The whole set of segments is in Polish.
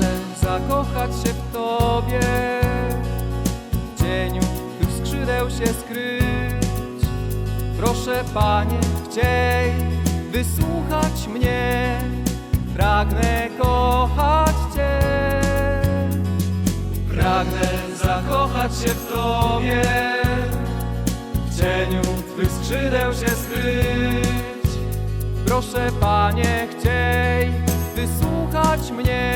Pragnę zakochać się w Tobie, w cieniu Twych skrzydeł się skryć. Proszę Panie, chciej wysłuchać mnie, pragnę kochać Cię. Pragnę zakochać się w Tobie, w cieniu Twych skrzydeł się skryć. Proszę Panie, chciej wysłuchać mnie,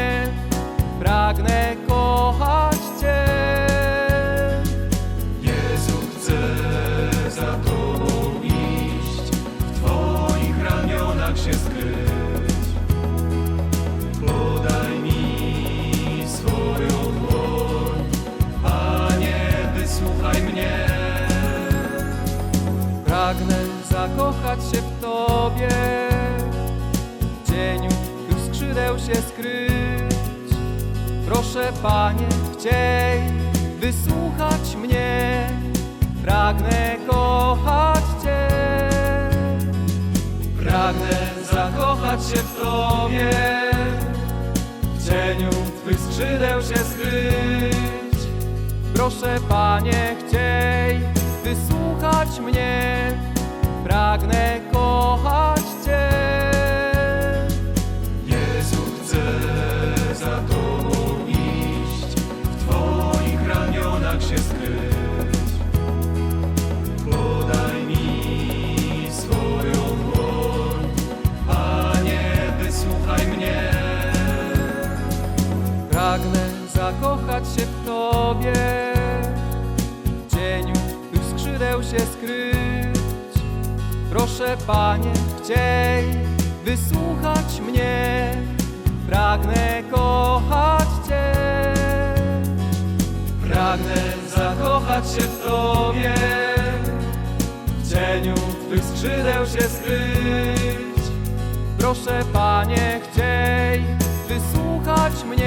zakochać się w Tobie, w cieniu Twych skrzydeł się skryć. Proszę Panie, chciej wysłuchać mnie, pragnę kochać Cię. Pragnę zakochać się w Tobie, w cieniu Twych skrzydeł się skryć. Proszę Panie, chciej wysłuchać mnie, pragnę kochać Cię. Jezu, chcę za Tobą iść, w Twoich ramionach się skryć. Podaj mi swoją dłoń, Panie, wysłuchaj mnie. Pragnę zakochać się w Tobie, w cieniu Twych skrzydeł się skryć. Proszę Panie, chciej wysłuchać mnie, pragnę kochać Cię. Pragnę zakochać się w Tobie, w cieniu Twych skrzydeł się skryć. Proszę Panie, chciej wysłuchać mnie,